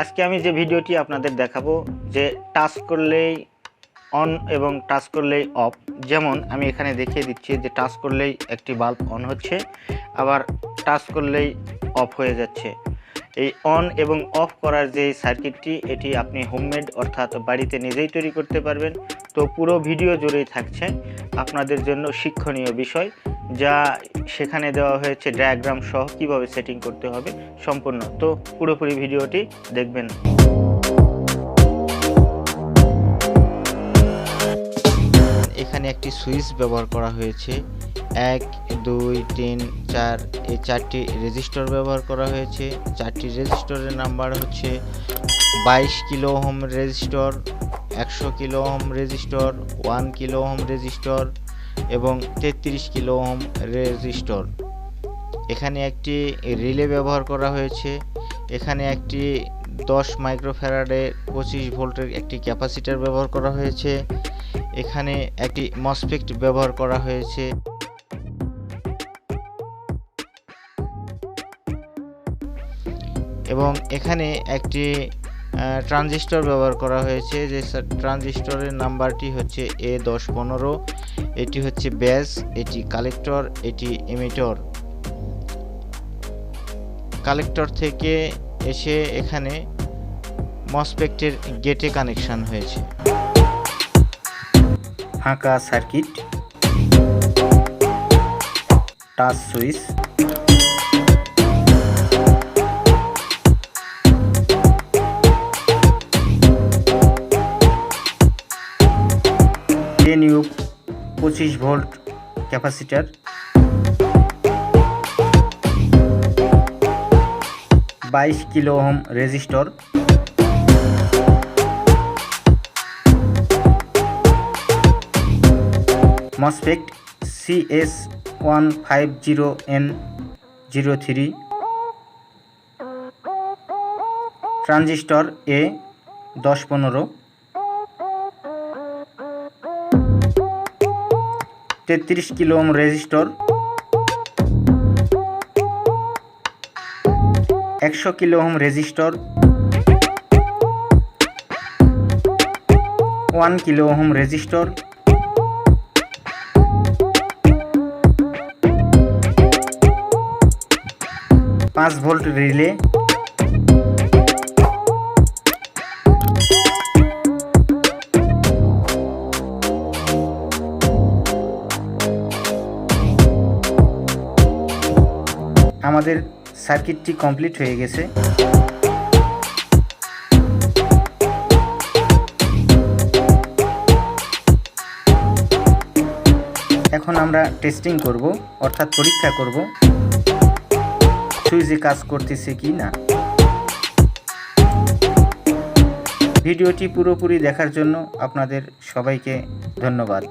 আজকে আমি যে ভিডিওটি আপনাদের দেখাবো, যে টাচ করলেই অন এবং টাচ করলেই অফ। যেমন আমি এখানে দেখিয়ে দিচ্ছি যে টাচ করলেই একটি বাল্ব অন হচ্ছে, আবার টাচ করলেই অফ হয়ে যাচ্ছে। এই অন এবং অফ করার যে সার্কিটটি, এটি আপনি হোমমেড অর্থাৎ বাড়িতে নিজেই তৈরি করতে পারবেন। তো পুরো ভিডিও জুড়েই থাকছে। আপনাদের জন্য শিক্ষণীয় বিষয়। যা সেখানে দেওয়া হয়েছে ডায়াগ্রাম সহ কীভাবে সেটিং করতে হবে সম্পূর্ণ। তো পুরোপুরি ভিডিওটি দেখবেন। এখানে একটি সুইচ ব্যবহার করা হয়েছে। এক, দুই, তিন, চার, এই চারটি রেজিস্টর ব্যবহার করা হয়েছে। চারটি রেজিস্টরের নাম্বার হচ্ছে বাইশ কিলো হোম রেজিস্টর একশো kilo ohm resistor one kilo ohm resistor এবং তেত্রিশ কিলো ওহম রেজিস্টর। এখানে একটি রিলে ব্যবহার করা হয়েছে। এখানে একটি দশ মাইক্রোফ্যারাডের পঁচিশ ভোল্টের একটি ক্যাপাসিটার ব্যবহার করা হয়েছে। এখানে একটি মসফেক্ট ব্যবহার করা হয়েছে। এবং এখানে একটি ট্রানজিস্টর ব্যবহার করা হয়েছে। যে ট্রানজিস্টরের নাম্বারটি হচ্ছে এ দশ পনেরো। এটি হচ্ছে ব্যাস, এটি কালেক্টর এটি এমিটর কালেক্টর থেকে এসে এখানে মসপেক্টের গেটে কানেকশন হয়েছে। ফাঁকা সার্কিট টাচ সুইচ ইউ পঁচিশ ভোল্ট ক্যাপাসিটার। বাইশ kilo ohm resistor. MOSFET C S one five zero N zero three transistor এ দশ পনেরো। তেত্রিশ কিলো ওহম রেজিস্টর। একশো kilo ohm resistor. One kilo ohm resistor. পাঁচ ভোল্ট রিলে। আমাদের সার্কিটটি complete হয়ে গেছে। এখন আমরা টেস্টিং করব, অর্থাৎ পরীক্ষা করব সুইচে কাজ করতেছে কি না। ভিডিওটি পুরোপুরি দেখার জন্য আপনাদের সবাইকে ধন্যবাদ।